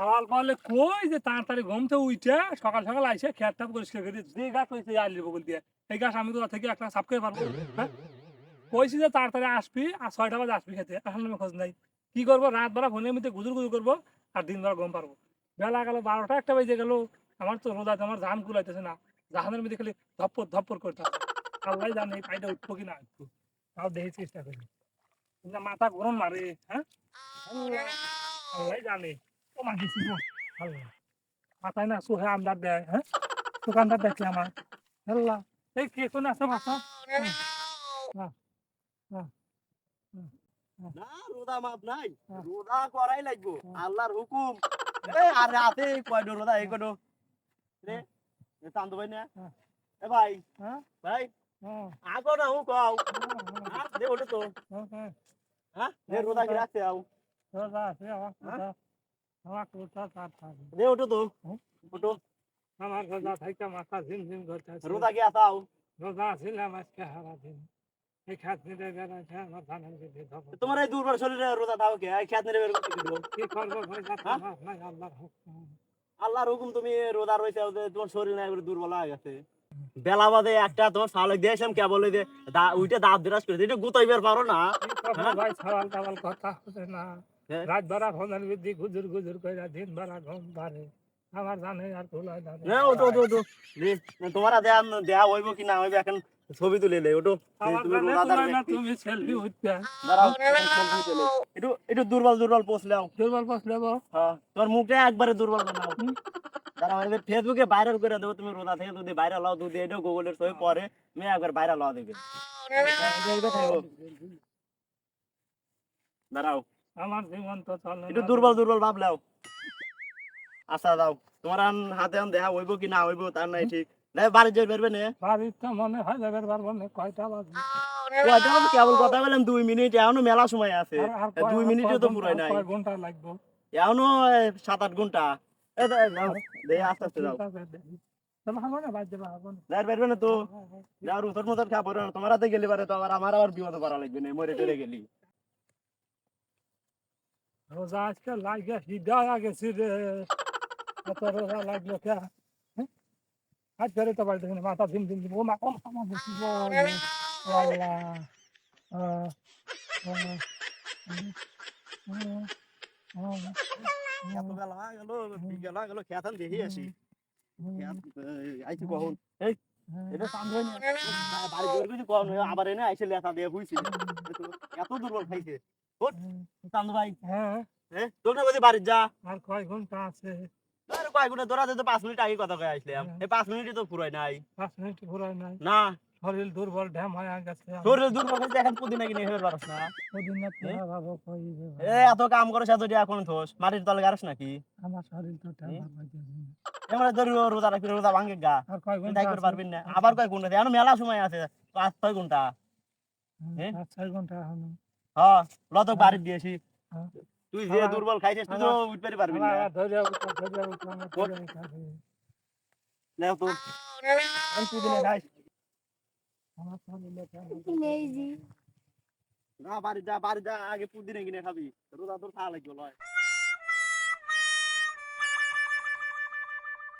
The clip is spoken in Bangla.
সকাল পালে কই যে তাড়াতাড়ি ঘুম থেকে উঠে সকাল সকাল আইসে খেয়ারটা পরিষ্কার করে যে গাছ হয়েছে আলির বগল দিয়ে। এই গাছ আমি তো থেকে একটা সাপ করে পারব হ্যাঁ? কইছি যে তাড়াতাড়ি আসবি আর ছয়টা বাজে আসবি খেতে, এখন আমি খোঁজ নাই। কি করব? রাত বেলা ফোনের মধ্যে গুজুর গুজুর করব আর দিন বেলা ঘুম পারব। বেলা গেল বারোটা, একটা বেজে গেল। আমার তো রোদাতে আমার জান কুলাইতেছে না। জাহানের মধ্যে খালি ধপ্পর ধপ্পর করতে আল্লাহ জানে এই পাইটা উঠবো কি না উঠবো তাও দেখে চেষ্টা করি। মাথা গরম মারে হ্যাঁ? আল্লাহ জানে। ও মাঝে ছিল আল্লাহ মাথায় না সুহে আমদার দেয় হ্যাঁ দোকানদার দেখলে আমার আল্লাহ এই কে কোন আছে মাথা না রোদা মাপ নাই। রোদা করাই লাগবো। আল্লাহর হুকুম। এ আরে হাতে কয়ডো রোদা এই কয়ডো রে এ চান্দু ভাই না। এ ভাই। হ্যাঁ ভাই। আগো না হুক আও। দে ওটা তো। হ্যাঁ রোদা কি রাখতে আও? রোজা আছে দে ওটা তো। হ্যাঁ? ওটো আমার রোজা থেকে মাথা আছে কি আসাও রোজা ছিলাম আজকে সারা দিন এই খাতনিতে বেড়াচ্ছে আমার ধানের তোমার এই দুর্বল শরীরে রোদা দাও কে? এই খেত এরকম কি করব? হ্যাঁ? আল্লাহর হুকুম। আল্লাহর হুকুম তুমি রোদা রয়েছে তোমার শরীর নাই দুর্বল হয়ে গেছে। বেলা বাদে একটা তোমার সালক দিয়েছিলাম কে? বলে যে উইটা দাঁত বিরাজ করে এটা গুতাইবার পারো না। হ্যাঁ? ভাই? টাওয়াল কথা হচ্ছে না? রাত বেড়া ফোনের বৃদ্ধি গুজুর গুজুর করে দিন বেড়া ঘুম পারে আমার জানে আর তোলায় জানে না ওটো ওটো ওটো তোমার দেয়া দেয়া হইব কি না হইব এখন ছবি তুলে লে ওটো তুমি ব্যক্তি। তুমি সেলফি উঠবে দাঁড়াও selfie তুলে। একটু একটু দুর্বল দুর্বল পোস্ট লাও দুর্বল পাস নেব হ্যাঁ তোমার মুখটা একবারে দুর্বল বানাও দাঁড়াও এবার ফেসবুকে ভাইরাল করে দেবো তুমি রোদা থেকে যদি ভাইরাল হও যদি এটা গুগলের ছবি পরে তুমি একবার ভাইরাল হওয়া দেখবে দাঁড়াও আমার জীবন তো চলে একটু দুর্বল দুর্বল ভাব লাও আচ্ছা দাও তোমার হাতে দেখা হইব কি না হইব তার নাই ঠিক। বাড়ি যাই পারবে না। বাড়ির তো মনে হয় যাবে পারব না কয়টা বাজে? কয়টা কেবল কথা বললাম দুই মিনিট এখনও মেলা সময় আছে। দুই কয় তো পুরাই নাই। কয় ঘণ্টা লাগবে? এখনও সাত আট ঘণ্টা। দে, আস্তে আস্তে যাও। হ্যাঁ, হ্যাঁ, তোমার গেলে পারে তো আবার আমার আবার বিপদ করা লাগবে না মরে টরে গেলি। রোজা আজকে লাগে হৃদয় গেছি রে এত রোজা লাগল কে? হ্যাঁ? আজ ধরে তো বাড়ি থেকে মাথা ঝিম ঝিম। ও মা ও মা, আল্লাহ আবার এনে আইসে লেখা দিয়ে বুঝছি এত দুর্বল খাইছে। চান্দু ভাই। হ্যাঁ। হ্যাঁ? তোর না বলছি বাড়ির যা। আর কয় ঘণ্টা আছে? আরে কয়েক ঘণ্টা? ধরা তো পাঁচ মিনিট আগে কথা কয়ে আসলাম। হ্যাঁ। এই পাঁচ মিনিটই তো পুরাই নাই। পাঁচ মিনিট ঘুরাই নাই। না। শরীর দুর্বল ঢ্যাম হয়ে গেছে। তোর দুর্বল খাইছে এখন পুদিনা কিনে খেতে পারস না। ওদিন তোরা ভাবো কই এ এত কাম করে সে যদি এখন থোস মাটির তলে গারস নাকি? আমার শরীর তো ঢ্যাম হুম? হয়ে গেছে। এমন ধরি রোজা রাখি রোজা ভাঙে গা। আর কয় তুই ঘণ্টা তাই করে না। আবার কয়েক ঘণ্টা? এখন মেলা সময় আছে পাঁচ ছয় ঘণ্টা। হ্যাঁ? ছয় ঘণ্টা এখনও। হ্যাঁ লতক বাড়ি দিয়েছি। হ্যাঁ। তুই যে দুর্বল খাইছিস তুই তো উঠতে পারবি না। খাইস হয়ে lazy. না বাড়ি যা বাড়ি যা আগে পুদিনে কিনে খাবি। রোজা তোর খাওয়া লাগবে লয়।